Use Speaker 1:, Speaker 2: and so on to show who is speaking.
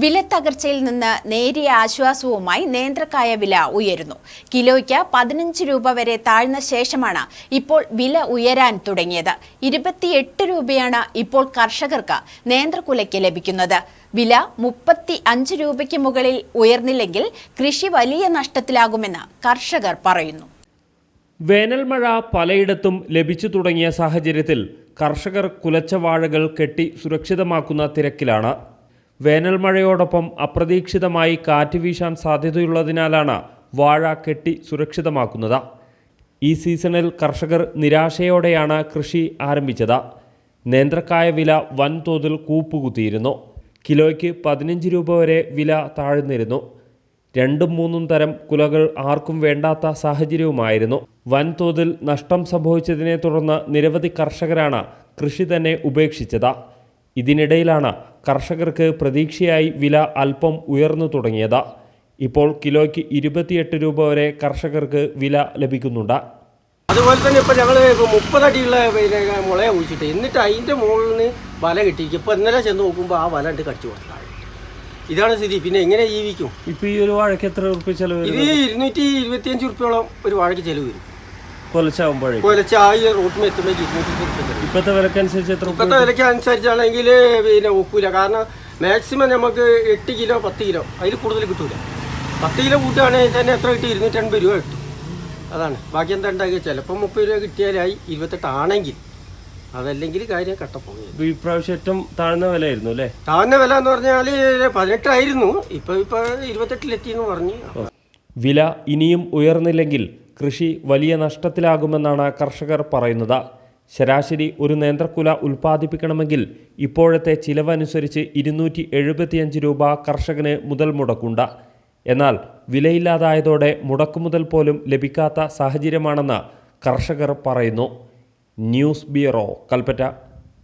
Speaker 1: വിലത്തകർച്ചയിൽ നിന്ന് നേരിയ ആശ്വാസവുമായി നേന്ത്രക്കായ വില ഉയരുന്നു. കിലോയ്ക്ക് പതിനഞ്ച് രൂപ വരെ താഴ്ന്ന ശേഷമാണ് ഇപ്പോൾ വില ഉയരാൻ തുടങ്ങിയത്. ഇരുപത്തിയെട്ട് രൂപയാണ് ഇപ്പോൾ കർഷകർക്ക് നേന്ത്രക്കുലയ്ക്ക് ലഭിക്കുന്നത്. വില മുപ്പത്തി അഞ്ച് രൂപയ്ക്ക് മുകളിൽ ഉയർന്നില്ലെങ്കിൽ കൃഷി വലിയ നഷ്ടത്തിലാകുമെന്ന് കർഷകർ പറയുന്നു.
Speaker 2: വേനൽമഴ പലയിടത്തും ലഭിച്ചു തുടങ്ങിയ സാഹചര്യത്തിൽ കർഷകർ കുലച്ച വാഴകൾ കെട്ടി സുരക്ഷിതമാക്കുന്ന തിരക്കിലാണ് വേനൽമഴയോടൊപ്പം അപ്രതീക്ഷിതമായി കാറ്റ് വീശാൻ സാധ്യതയുള്ളതിനാലാണ് വാഴ കെട്ടി സുരക്ഷിതമാക്കുന്നത്. ഈ സീസണിൽ കർഷകർ നിരാശയോടെയാണ് കൃഷി ആരംഭിച്ചത്. നേന്ത്രക്കായ വില വൻതോതിൽ കൂപ്പുകുത്തിയിരുന്നു. കിലോയ്ക്ക് പതിനഞ്ച് രൂപ വരെ വില താഴ്ന്നിരുന്നു. രണ്ടും മൂന്നും തരം കുലകൾ ആർക്കും വേണ്ടാത്ത സാഹചര്യവുമായിരുന്നു. വൻതോതിൽ നഷ്ടം സംഭവിച്ചതിനെ തുടർന്ന് നിരവധി കർഷകരാണ് കൃഷി തന്നെ ഉപേക്ഷിച്ചത്. ഇതിനിടയിലാണ് കർഷകർക്ക് പ്രതീക്ഷയായി വില അല്പം ഉയർന്നു തുടങ്ങിയത്. ഇപ്പോൾ കിലോയ്ക്ക് ഇരുപത്തിയെട്ട് രൂപ വരെ കർഷകർക്ക് വില ലഭിക്കുന്നുണ്ട്.
Speaker 3: അതുപോലെ തന്നെ ഇപ്പം ഞങ്ങൾ മുപ്പതടിയുള്ള പിന്നെ മുളയെ കുഴിച്ചിട്ട് എന്നിട്ട് അതിന്റെ മുകളിൽ നിന്ന് വല കിട്ടിയിരിക്കും. ഇപ്പം ഇന്നലെ ചെന്ന് നോക്കുമ്പോൾ ആ വല ഉണ്ട് കടിച്ചു കൊടുത്താൽ ഇതാണ് സ്ഥിതി. പിന്നെ എങ്ങനെ ജീവിക്കും?
Speaker 2: ഇപ്പം ഈ ഒരു വാഴയ്ക്ക് എത്ര ഉറുപ്പ് ചെലവ്
Speaker 3: ഇത് ഇരുന്നൂറ്റി ഇരുപത്തിയഞ്ച് ഉറുപ്പിയോളം ഒരു വാഴയ്ക്ക് ചിലവ് വരും. ആ ഈ റോട്ടിൽ എത്തുമ്പോൾ
Speaker 2: ഇപ്പോഴത്തെ വിലക്കനുസരിച്ച് എത്ര
Speaker 3: ഇപ്പോഴത്തെ വിലക്ക് അനുസരിച്ചാണെങ്കിൽ പിന്നെ ഒക്കൂല. കാരണം മാക്സിമം നമുക്ക് എട്ട് കിലോ പത്ത് കിലോ അതിൽ കൂടുതൽ കിട്ടൂല. പത്ത് കിലോ കൂട്ടുകയാണെങ്കിൽ തന്നെ എത്ര കിട്ടി? ഇരുന്നൂറ്റൻപത് രൂപ കിട്ടും. അതാണ്. ബാക്കി എന്താ ഉണ്ടാക്കുക ചിലപ്പോൾ മുപ്പത് രൂപ കിട്ടിയാലായി ഇരുപത്തെട്ടാണെങ്കിൽ അതല്ലെങ്കിൽ കാര്യം
Speaker 2: കട്ടപ്പോകും ഇപ്രാവശ്യം ഏറ്റവും താഴ്ന്ന വിലയായിരുന്നു അല്ലേ?
Speaker 3: താഴ്ന്ന വില എന്ന് പറഞ്ഞാൽ പതിനെട്ടായിരുന്നു. ഇപ്പൊ ഇപ്പൊ ഇരുപത്തെട്ടിലെത്തി എന്ന് പറഞ്ഞു
Speaker 2: വില ഇനിയും ഉയർന്നില്ലെങ്കിൽ കൃഷി വലിയ നഷ്ടത്തിലാകുമെന്നാണ് കർഷകർ പറയുന്നത്. ശരാശരി ഒരു നേന്ത്രക്കുല ഉൽപ്പാദിപ്പിക്കണമെങ്കിൽ ഇപ്പോഴത്തെ ചിലവനുസരിച്ച് ഇരുന്നൂറ്റി എഴുപത്തിയഞ്ച് രൂപ കർഷകന് മുതൽ മുടക്കുണ്ട്. എന്നാൽ വിലയില്ലാതായതോടെ മുടക്കുമുതൽ പോലും ലഭിക്കാത്ത സാഹചര്യമാണെന്ന് കർഷകർ പറയുന്നു. News bureau Kalpetta.